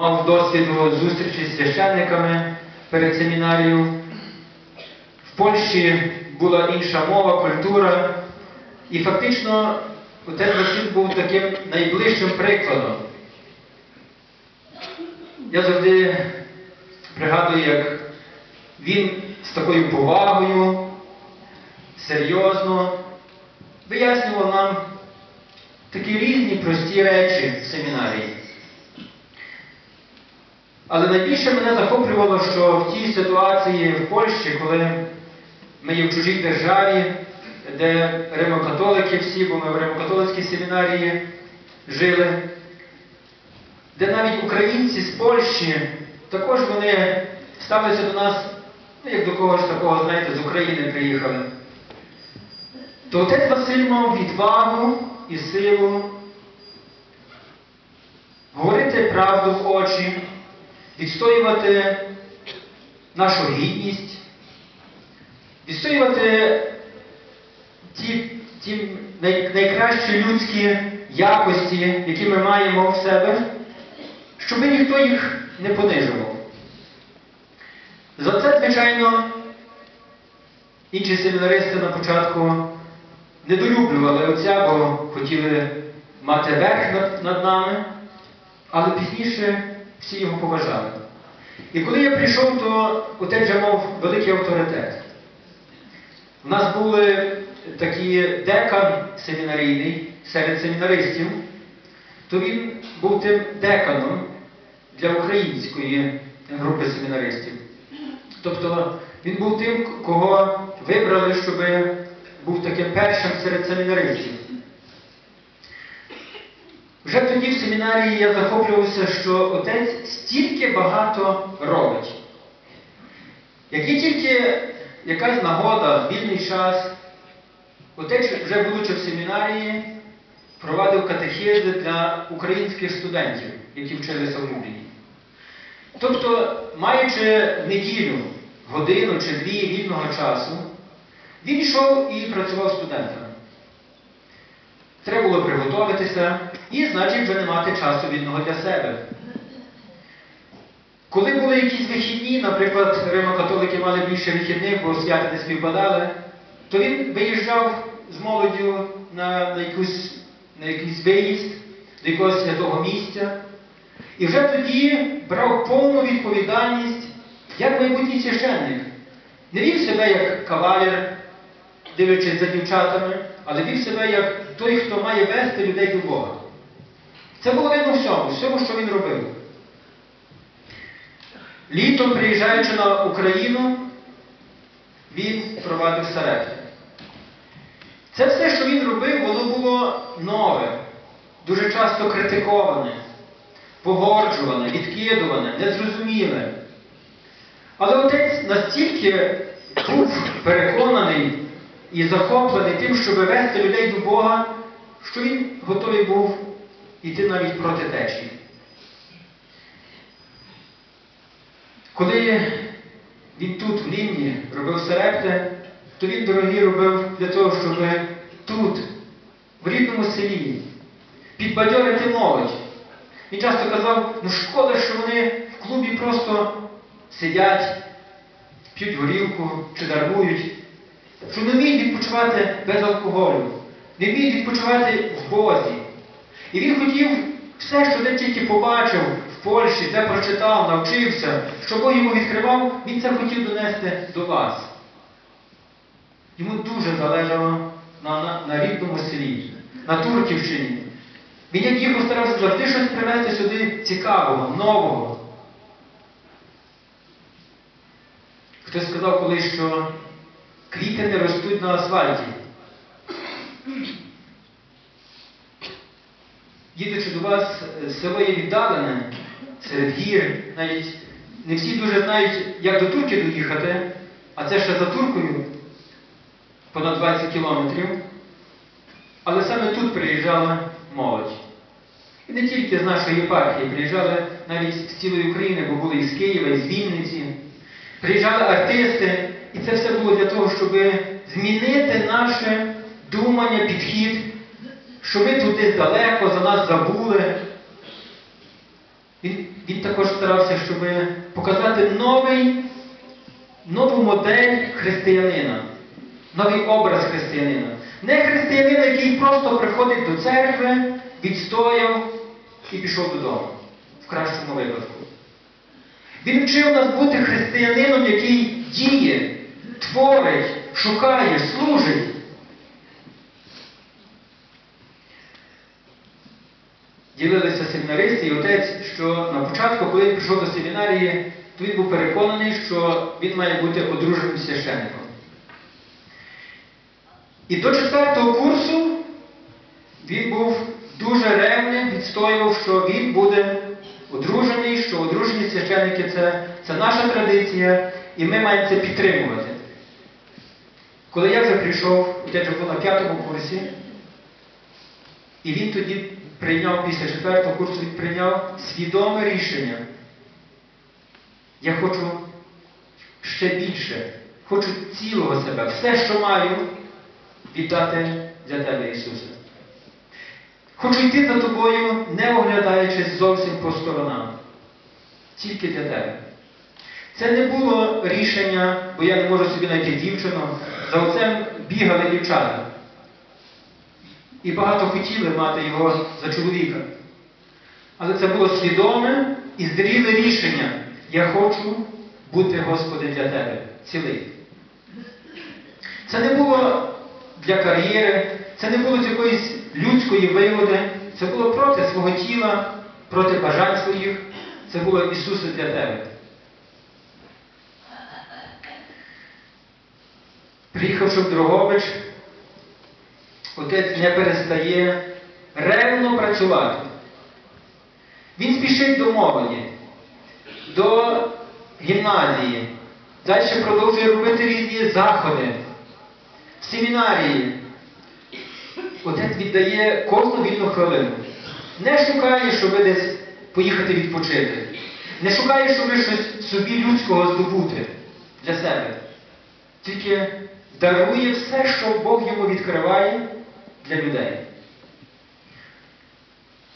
Мав досвіду зустрічі з священниками перед семінарією. В Польщі була інша мова, культура. І фактично отець Василь був таким найближчим прикладом. Я завжди пригадую, як він з такою повагою, серйозно вияснював нам такі різні прості речі в семінарії. Але найбільше мене захоплювало, що в тій ситуації в Польщі, коли ми є в чужій державі, де римокатолики всі, бо ми в римокатолицькій семінарії жили, де навіть українці з Польщі також вони ставилися до нас, ну, як до когось такого, знаєте, з України приїхали. То отець Василь мав відвагу і силу говорити правду в очі, відстоювати нашу гідність, відстоювати ті, ті най, найкращі людські якості, які ми маємо в себе, щоб ніхто їх не понижував. За це, звичайно, інші семінаристи на початку недолюблювали отця, бо хотіли мати верх над, над нами, але пізніше всі його поважали. І коли я прийшов, то отець мав великий авторитет. У нас були такі декан семінарійний серед семінаристів, то він був тим деканом для української групи семінаристів. Тобто він був тим, кого вибрали, щоб був таким першим серед семінаристів. Вже тоді в семінарії я захоплювався, що отець стільки багато робить. Як тільки якась нагода, вільний час, отець, вже будучи в семінарії, провадив катехези для українських студентів, які вчилися в Любліні. Тобто, маючи неділю, годину чи дві вільного часу, він йшов і працював студентами. Треба було приготуватися і, значить, вже не мати часу вільного для себе. Коли були якісь вихідні, наприклад, римокатолики мали більше вихідних, бо свята не співпадали, то він виїжджав з молоддю на, на, якусь, на якийсь виїзд до якогось святого місця. І вже тоді брав повну відповідальність як майбутній священник. Не вів себе як кавалер, дивлячись за дівчатами, але вів себе як той, хто має вести людей до Бога. Це було видно всьому, всьому, що він робив. Літом, приїжджаючи на Україну, він провадив серепти. Це все, що він робив, воно було нове, дуже часто критиковане, погорджуване, відкидуване, незрозуміле. Але отець настільки був переконаний і захоплений тим, щоб вести людей до Бога, що він готовий був йти навіть проти течії. Коли він тут, в Лімні, робив серепти, то він, дорогі, робив для того, щоб тут, в рідному селі, підбадьорити молодь. Він часто казав, ну шкода, що вони в клубі просто сидять, п'ють горілку чи дармують, що не вміють відпочивати без алкоголю, не вміють відпочивати в Бозі. І він хотів все, що він тільки побачив в Польщі, де прочитав, навчився, що Бог йому відкривав, він це хотів донести до вас. Йому дуже залежало на, на, на рідному селі, на Турківщині. Він як їхав старався завжди щось привезти сюди цікавого, нового. Хтось сказав колись, що квіти не ростуть на асфальті. Їдучи до вас, село є віддалене, серед гір, навіть не всі дуже знають, як до Турки доїхати, а це ще за Туркою понад 20 кілометрів. Але саме тут приїжджала молодь. І не тільки з нашої єпархії, приїжджали навіть з цілої України, бо були і з Києва, і з Вінниці. Приїжджали артисти, і це все було для того, щоб змінити наше думання, підхід, що ми десь далеко, за нас забули. Він, він також старався, щоб показати новий, нову модель християнина, новий образ християнина. Не християнина, який просто приходить до церкви, відстояв і пішов додому, в кращому випадку. Він вчив нас бути християнином, який діє, творить, шукає, служить. Ділилися семінаристи і отець, що на початку, коли він прийшов до семінарії, то він був переконаний, що він має бути одруженим священником. І до четвертого курсу він був дуже ревним, відстоював, що він буде одружений, що одружені священники це, це наша традиція, і ми маємо це підтримувати. Коли я вже прийшов, я вже був на п'ятому курсі, і він тоді прийняв після четвертого курсу, він прийняв свідоме рішення. Я хочу ще більше, хочу цілого себе, все, що маю, віддати для тебе, Ісусе. Хочу йти за тобою, не оглядаючись зовсім по сторонам. Тільки для тебе. Це не було рішення, бо я не можу собі знайти дівчину. За оцем бігали дівчата. І багато хотіли мати його за чоловіка. Але це було свідоме і зріле рішення. Я хочу бути, Господи, для Тебе цілий. Це не було для кар'єри, це не було з якоїсь людської вигоди, це було проти свого тіла, проти бажань своїх. Це було Ісусе для Тебе. Приїхавши в Дрогобич, отець не перестає ревно працювати. Він спішить до молоді, до гімназії, далі продовжує робити різні заходи, семінарії. Отець віддає кожну вільну хвилину. Не шукає, щоб десь поїхати відпочити. Не шукає, щоб щось собі людського здобути для себе. Тільки дарує все, що Бог йому відкриває для людей.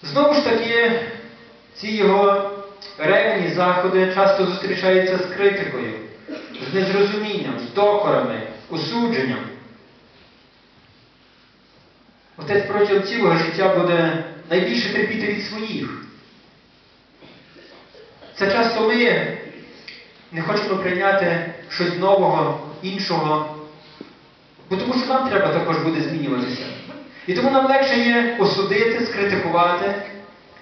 Знову ж таки, ці його ревні заходи часто зустрічаються з критикою, з незрозумінням, з докорами, осудженням. Отець протягом цілого життя буде найбільше терпіти від своїх. Це часто ми не хочемо прийняти щось нового, іншого, бо тому що нам треба також буде змінюватися. І тому нам легше є осудити, скритикувати,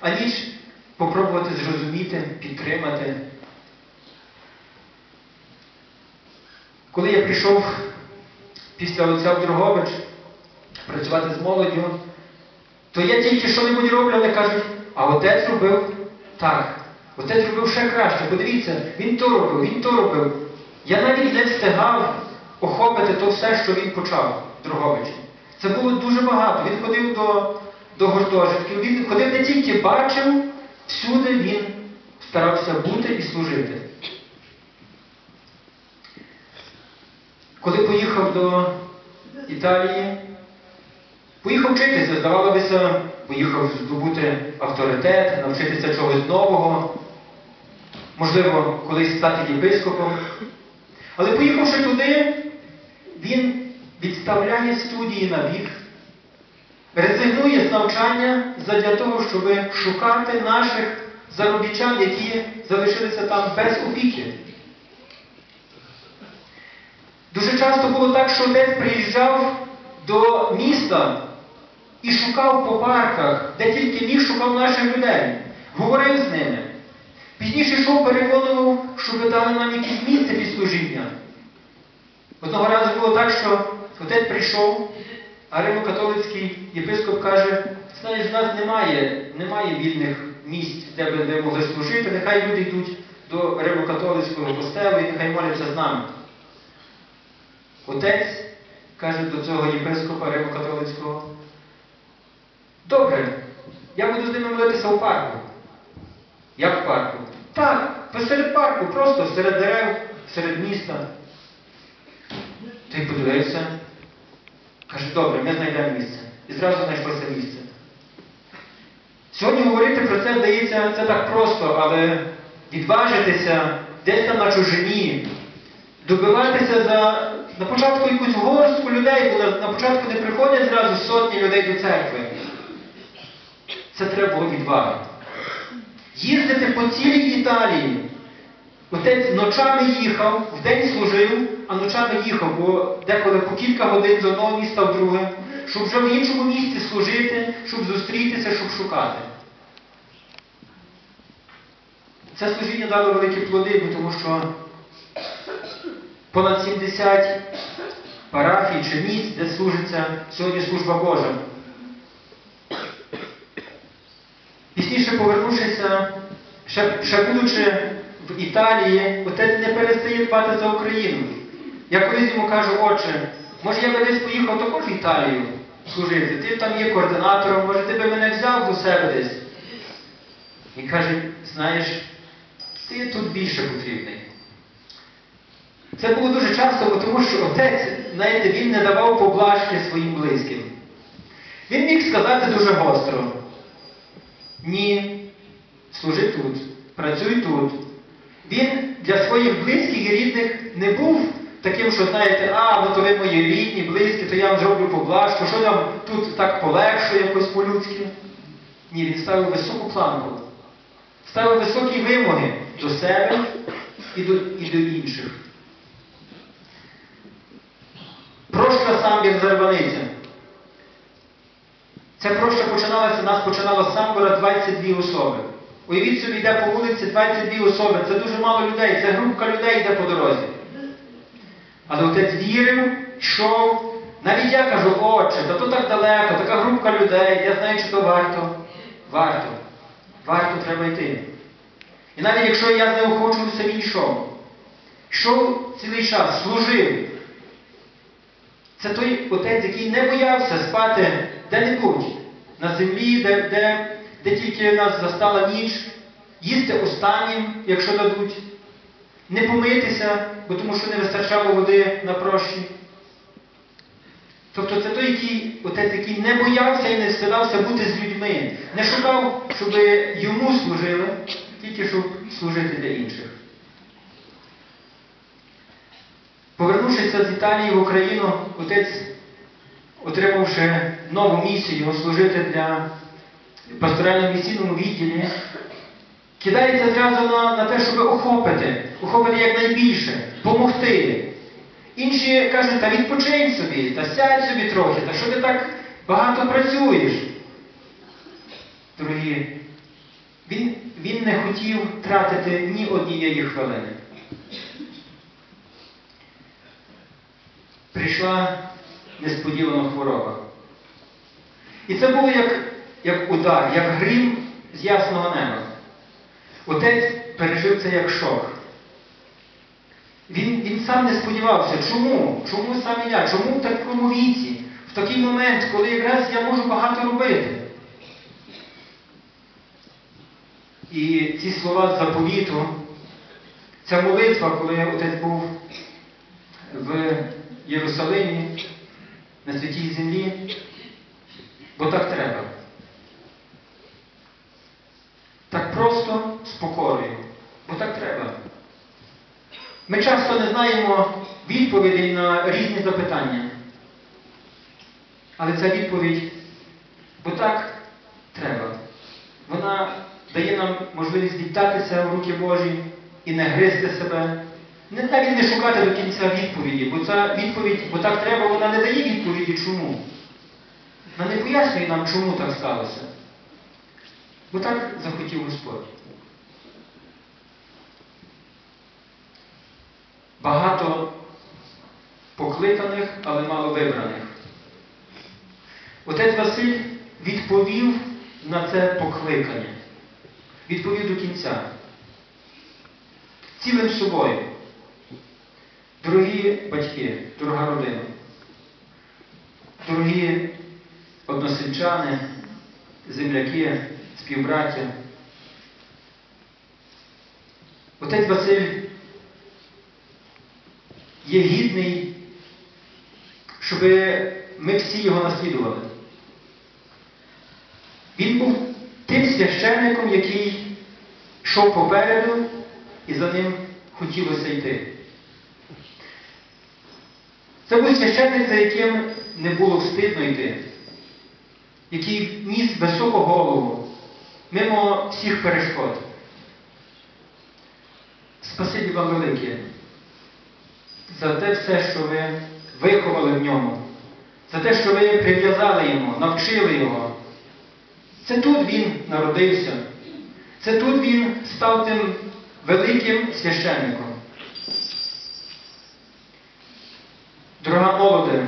аніж попробувати зрозуміти, підтримати. Коли я прийшов після отця в працювати з молоддю, то я тільки що-небудь роблю, вони кажуть, а отець робив так. Отець робив ще краще. Подивіться, він то робив, він то робив. Я навіть не встигав охопити то все, що він почав Дрогобичі. Це було дуже багато. Він ходив до, до гуртожитків, він ходив не тільки бачив, всюди він старався бути і служити. Коли поїхав до Італії, поїхав вчитися, здавалося, поїхав здобути авторитет, навчитися чогось нового, можливо, колись стати єпископом. Але поїхавши туди, він відставляє студії на бік, резигнує з навчання задля того, щоб шукати наших заробітчан, які залишилися там без опіки. Дуже часто було так, що отець приїжджав до міста і шукав по парках, де тільки міг шукав наших людей, говорив з ними. Пізніше йшов, переконував, щоб дали нам якесь місце під служіння. Одного разу було так, що отець прийшов, а римо-католицький єпископ каже, знаєш, в нас немає, немає вільних місць, де би де могли служити, нехай люди йдуть до римо-католицького костелу і нехай моляться з нами. Отець каже до цього єпископа римо-католицького, добре, я буду з ними молитися у парку. Як в парку? Так, посеред парку, просто серед дерев, серед міста. Той подивився, каже, добре, ми знайдемо місце. І зразу знайшлося місце. Сьогодні говорити про це здається це так просто, але відважитися десь там на чужині, добиватися за на початку якусь горстку людей, бо на початку не приходять зразу сотні людей до церкви. Це треба було відваги. Їздити по цілій Італії. Отець ночами їхав, вдень служив, а ночами їхав, бо деколи по кілька годин з одного міста в друге, щоб вже в іншому місці служити, щоб зустрітися, щоб шукати. Це служіння дало великі плоди, тому що понад 70 парафій чи місць, де служиться сьогодні служба Божа. Пізніше повернувшися, ще, ще будучи в Італії, отець не перестає дбати за Україну. Я колись йому кажу, отче, може я би десь поїхав також в Італію служити. Ти там є координатором, може ти би мене взяв до себе десь. Він каже, знаєш, ти тут більше потрібний. Це було дуже часто, тому що отець, знаєте, він не давав поблажки своїм близьким. Він міг сказати дуже гостро. Ні, служи тут, працюй тут. Він для своїх близьких і рідних не був таким, що знаєте, а, ну то ви мої рідні, близькі, то я вам зроблю поблажку, що нам тут так полегшує якось по-людськи. Ні, він ставив високу планку, ставив високі вимоги до себе і до, і до інших. Прошка самбір зарваниця. Ця проща починалася, нас починало з самбора 22 особи. Уявіть собі, йде по вулиці 22 особи. Це дуже мало людей, це групка людей йде по дорозі. Але отець вірив, йшов. Навіть я кажу, отче, та то так далеко, така групка людей, я знаю, чи то варто. Варто. Варто треба йти. І навіть якщо я з ним хочуся, він йшов. Йшов цілий час, служив. Це той отець, який не боявся спати де-небудь, на землі, де, де, де тільки нас застала ніч, їсти останнім, якщо дадуть, не помитися, бо тому що не вистачало води на прощі. Тобто це той, який, отець, який не боявся і не стидався бути з людьми, не шукав, щоб йому служили, тільки щоб служити для інших. Повернувшися з Італії в Україну, отець, отримавши нову місію служити для пасторально-місійному відділі, кидається зразу на, на те, щоб охопити, охопити якнайбільше, допомогти. Інші кажуть, та відпочинь собі, та сядь собі трохи, та що ти так багато працюєш. Дорогі, він, він не хотів тратити ні однієї хвилини. прийшла несподівана хвороба. І це було як, як удар, як грім з ясного неба. Отець пережив це як шок. Він, він сам не сподівався, чому? Чому саме я? Чому в такому віці, в такий момент, коли якраз я можу багато робити? І ці слова заповіту, ця молитва, коли отець був в Єрусалимі, на святій землі, бо так треба. Так просто з покорою, бо так треба. Ми знаємо відповідей на різні запитання. Але ця відповідь, бо так треба. Вона дає нам можливість віддатися в руки Божі і не гризти себе. Не навіть не шукати до кінця відповіді, бо ця відповідь, бо так треба, вона не дає відповіді чому. Вона не пояснює нам, чому так сталося. Бо так захотів Господь. Багато покликаних, але мало вибраних. Отець Василь відповів на це покликання. Відповів до кінця. Цілим собою. Дорогі батьки, дорога родина, дорогі односельчани, земляки, співбраття. Отець Василь є гідний, щоб ми всі його наслідували. Він був тим священником, який йшов попереду, і за ним хотілося йти. Це був священник, за яким не було встидно йти, який ніс високу голову, мимо всіх перешкод. Спасибі вам велике за те все, що ви виховали в ньому, за те, що ви прив'язали йому, навчили його. Це тут він народився. Це тут він став тим великим священником. Дорога молоде,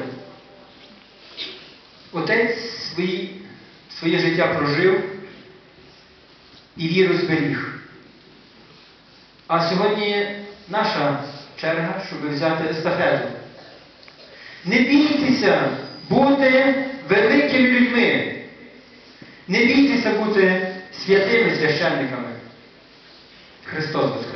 отець свої, своє життя прожив і віру зберіг. А сьогодні наша черга, щоб взяти естафету. Не бійтеся бути великими людьми. Не бійтеся бути святими священниками. Христос Воскрес!